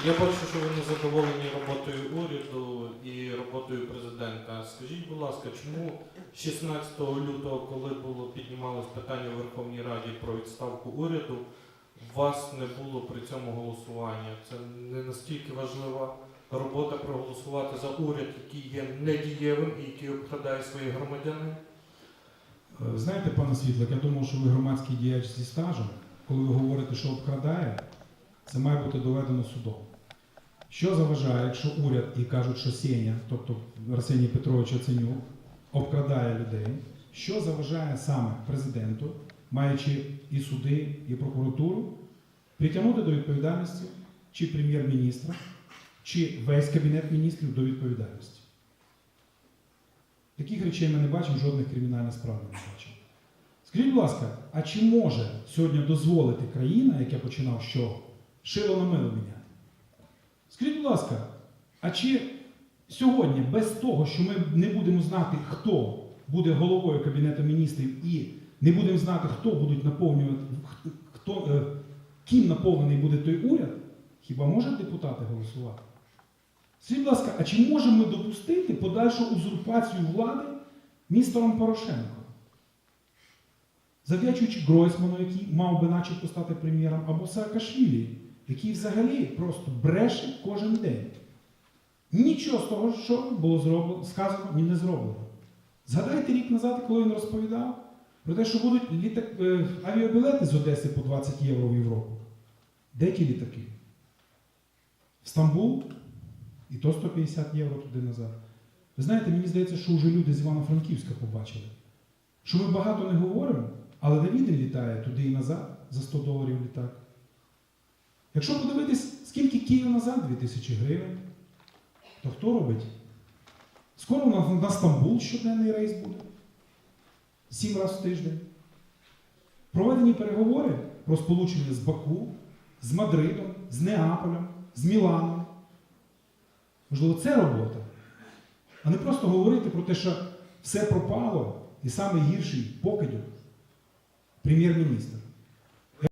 Я бачу, що ви не задоволені роботою уряду і роботою президента. Скажіть, будь ласка, чому 16 лютого, коли було піднімалось питання у Верховній Раді про відставку уряду, у вас не було при цьому голосування? Це не настільки важлива робота проголосувати за уряд, який є недієвим і який обкрадає своїх громадян? Е, Знаєте, пане Світлик, я думав, що ви громадський діяч зі стажем, коли ви говорите, що обкрадає, це має бути доведено судом. Що заважає, якщо уряд і кажуть, що Сеня, тобто Арсеній Петрович Яценюк, обкрадає людей, що заважає саме президенту, маючи і суди, і прокуратуру, притягнути до відповідальності чи прем'єр-міністра, чи весь кабінет міністрів до відповідальності? Таких речей ми не бачимо, жодних кримінальних справ не бачимо. Скажіть, будь ласка, а чи може сьогодні дозволити країна, як я починав, що шило на мило міняти? Скажіть, будь ласка, а чи сьогодні, без того, що ми не будемо знати, хто буде головою Кабінету міністрів і не будемо знати, хто будуть наповнювати, хто, е, ким наповнений буде той уряд, хіба можуть депутати голосувати? Скажіть, будь ласка, а чи можемо ми допустити подальшу узурпацію влади містером Порошенко? Завдячуючи Гройсману, який мав би начебто стати прем'єром, або Саакашвілі, який взагалі просто бреше кожен день. Нічого з того, що було зроблено, сказано, ні не зроблено. Згадайте рік назад, коли він розповідав про те, що будуть літак, е, авіабілети з Одеси по 20 євро в Європу. Де ті літаки? В Стамбул? І то 150 євро туди назад. Ви знаєте, мені здається, що вже люди з Івано-Франківська побачили, що ми багато не говоримо, але Давідин літає туди і назад за 100 доларів літак. Якщо подивитись, скільки Київ назад 2000 гривень, то хто робить? Скоро на, на Стамбул щоденний рейс буде. Сім разів в тиждень. Проведені переговори про сполучення з Баку, з Мадридом, з Неаполем, з Міланом. Можливо, це робота. А не просто говорити про те, що все пропало, і найгірший покидьок прем'єр-міністр.